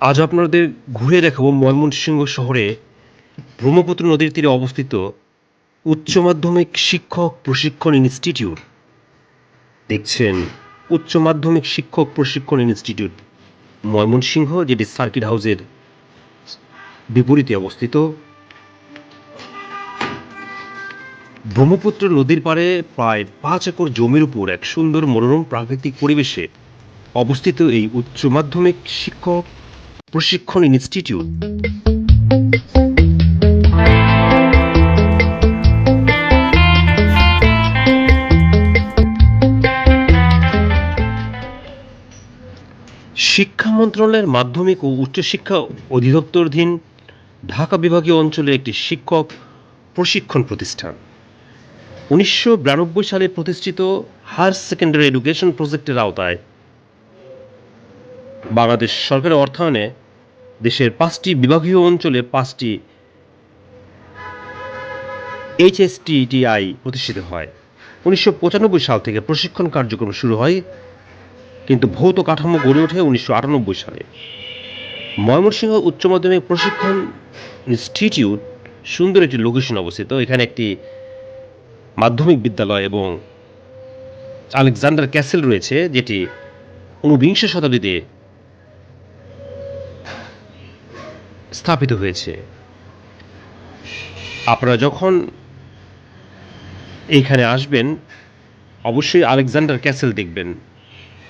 আজ আপনাদের ঘুরে দেখাবো ময়মনসিংহ শহরে ব্রহ্মপুত্র নদীর তীরে অবস্থিত উচ্চ মাধ্যমিক শিক্ষক প্রশিক্ষণ ইনস্টিটিউট। দেখছেন উচ্চ মাধ্যমিক শিক্ষক প্রশিক্ষণ ইনস্টিটিউট ময়মনসিংহ, যেটি সার্কিট হাউসের বিপরীতে অবস্থিত। ব্রহ্মপুত্র নদীর পাড়ে প্রায় পাঁচ একর জমির উপর এক সুন্দর মনোরম প্রাকৃতিক পরিবেশে অবস্থিত এই উচ্চ মাধ্যমিক শিক্ষক প্রশিক্ষণ ইনস্টিটিউট। শিক্ষা মন্ত্রণালয়ের মাধ্যমিক ও উচ্চশিক্ষা অধিদপ্তরাধীন ঢাকা বিভাগীয় অঞ্চলে একটি শিক্ষক প্রশিক্ষণ প্রতিষ্ঠান। উনিশশো বিরানব্বই সালে প্রতিষ্ঠিত হায়ার সেকেন্ডারি এডুকেশন প্রজেক্টের আওতায় বাংলাদেশ সরকারের অর্থায়নে দেশের পাঁচটি বিভাগীয় অঞ্চলে পাঁচটি এইচএসটিটিআই প্রতিষ্ঠিত হয়। উনিশশো পঁচানব্বই সাল থেকে প্রশিক্ষণ কার্যক্রম শুরু হয়, কিন্তু ভৌত কাঠামো গড়ে ওঠে উনিশশো আটানব্বই সালে। ময়মনসিংহ উচ্চ মাধ্যমিক প্রশিক্ষণ ইনস্টিটিউট সুন্দর একটি লোকেশন অবস্থিত। এখানে একটি মাধ্যমিক বিদ্যালয় এবং আলেকজান্ডার ক্যাসেল রয়েছে, যেটি ঊনবিংশ শতাব্দীতে স্থাপিত হয়েছে। আপনারা যখন এইখানে আসবেন, অবশ্যই আলেকজান্ডার ক্যাসেল দেখবেন।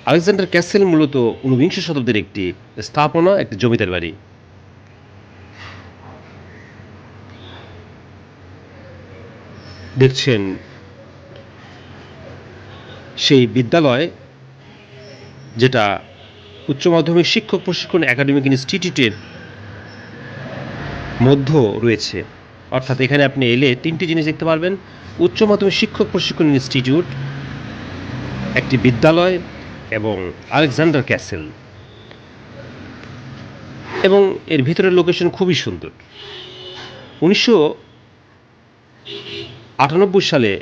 আলেকজান্ডার ক্যাসেল মূলত ঊনবিংশ শতাব্দীর একটি স্থাপনা, একটি জমিদার বাড়ি। দেখছেন, সেই বিদ্যালয়, যেটা উচ্চ মাধ্যমিক শিক্ষক প্রশিক্ষণ একাডেমিক ইনস্টিটিউটের মধ্য রয়েছে। অর্থাৎ এখানে আপনি এলে তিনটি জিনিস দেখতে পারবেন। উচ্চ মাধ্যমিক শিক্ষক প্রশিক্ষণ ইনস্টিটিউট, একটি বিদ্যালয় এবং আলেকজান্ডার ক্যাসেল। এবং এর ভিতরের লোকেশন খুবই সুন্দর। উনিশশো আটানব্বই সালে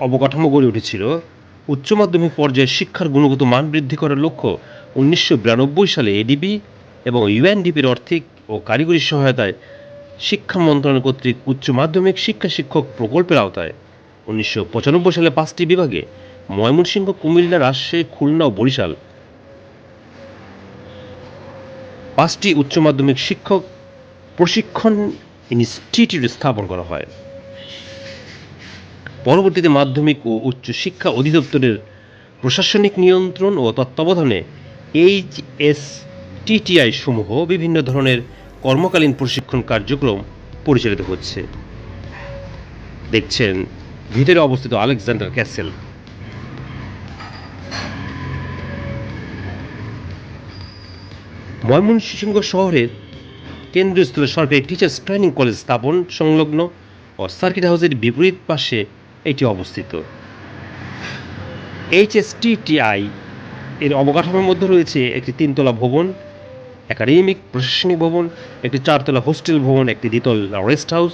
অবকাঠামো গড়ে উঠেছিল। উচ্চ মাধ্যমিক পর্যায়ে শিক্ষার গুণগত মান বৃদ্ধি করার লক্ষ্য উনিশশো বিরানব্বই সালে এডিবি এবং ইউএনডিপির আর্থিক ও কারিগরি সহায়তায় শিক্ষা মন্ত্রণালয় কর্তৃক উচ্চ মাধ্যমিক শিক্ষা শিক্ষক প্রকল্পের আওতায় উনিশশো পঁচানব্বই সালে পাঁচটি বিভাগে ময়মনসিংহ, কুমিল্লা, রাজশাহী, খুলনা ও বরিশাল। পাঁচটি উচ্চ মাধ্যমিক শিক্ষক প্রশিক্ষণ ইনস্টিটিউট স্থাপন করা হয়। পরবর্তীতে মাধ্যমিক ও উচ্চ শিক্ষা অধিদপ্তরের প্রশাসনিক নিয়ন্ত্রণ ও তত্ত্বাবধানে এইচ এস টিটিআই সমূহ বিভিন্ন ধরনের কর্মকালীন প্রশিক্ষণ কার্যক্রম পরিচালিত হচ্ছে। দেখছেন ভিতরে অবস্থিত আলেকজান্ডার ক্যাসেল। ময়মনসিংহ শহরের কেন্দ্রীয় স্থলে সরকারি টিচার্স ট্রেনিং কলেজ স্থাপন, সংলগ্ন ও সার্কিট হাউসের বিপরীত পাশে এটি অবস্থিত। এইচএসটিটিআই এর অবকাঠামোর মধ্যে রয়েছে একটি তিনতলা ভবন। একাডেমিক প্রশাসনিক ভবন, একটি চারতলা হোস্টেল ভবন, একটি দ্বিতলা রেস্ট হাউস,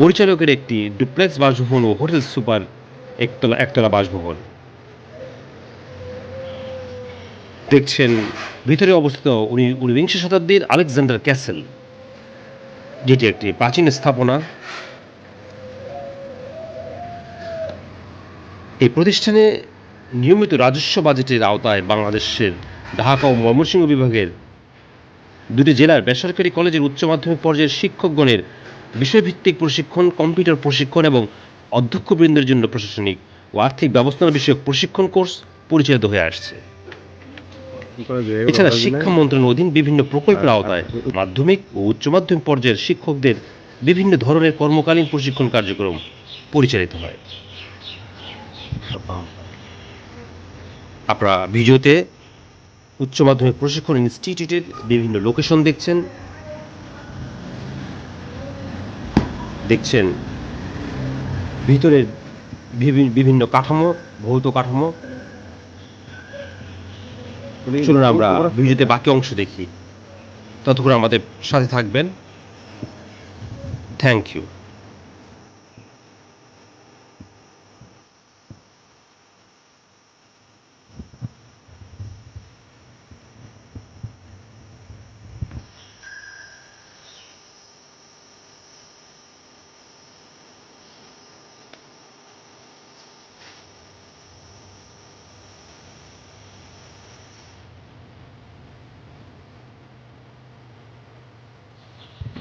পরিচালকের একটি ডুপ্লেক্স বাসভবন ও হোটেল সুপার একতলা একতলা বাসভবন। দেখছেন, ভিতরে অবস্থিত উনি ঊনবিংশ শতাব্দীর আলেকজান্ডার ক্যাসেল, যেটি একটি প্রাচীন স্থাপনা। এই প্রতিষ্ঠানে নিয়মিত রাজস্ব বাজেটের আওতায় বাংলাদেশের ঢাকা ও ময়মনসিংহ বিভাগের দুটি জেলার বেসরকারি কলেজের উচ্চ মাধ্যমিক পর্যায়ের শিক্ষকগণের বিষয়ভিত্তিক প্রশিক্ষণ কম্পিউটার প্রশিক্ষণ এবং অধ্যক্ষবৃন্দের জন্য প্রশাসনিক ও আর্থিক ব্যবস্থাপনা বিষয়ক প্রশিক্ষণ কোর্স পরিচালিত হয়ে আসছে। এছাড়া শিক্ষা মন্ত্রণালয়ের অধীন বিভিন্ন প্রকল্পের আওতায় মাধ্যমিক ও উচ্চ মাধ্যমিক পর্যায়ের শিক্ষকদের বিভিন্ন ধরনের কর্মকালীন প্রশিক্ষণ কার্যক্রম পরিচালিত হয়। আপনারা ভিডিওতে উচ্চ মাধ্যমিক প্রশিক্ষণ ইনস্টিটিউটের বিভিন্ন লোকেশন দেখছেন। দেখছেন ভিতরের বিভিন্ন কাঠামো, ভৌত কাঠামো। চলুন আমরা ভিডিওতে বাকি অংশ দেখি। ততক্ষণ আমাদের সাথে থাকবেন। থ্যাংক ইউ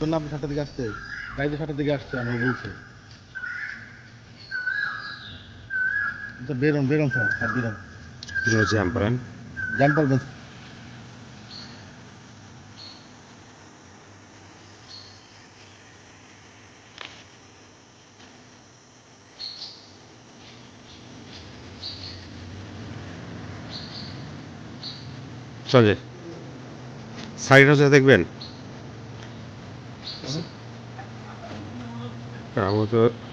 তোর না আপনি সাতটার দিকে আসছে? গাড়িতে সাতটার দিকে আসছে? আমি বলছি। তো বেরোন বেরোন স্যার। আর বেরোন। জ্যাম করেন জান পারবেন সঞ্জয় সাইডটা যা দেখবেন আমার তো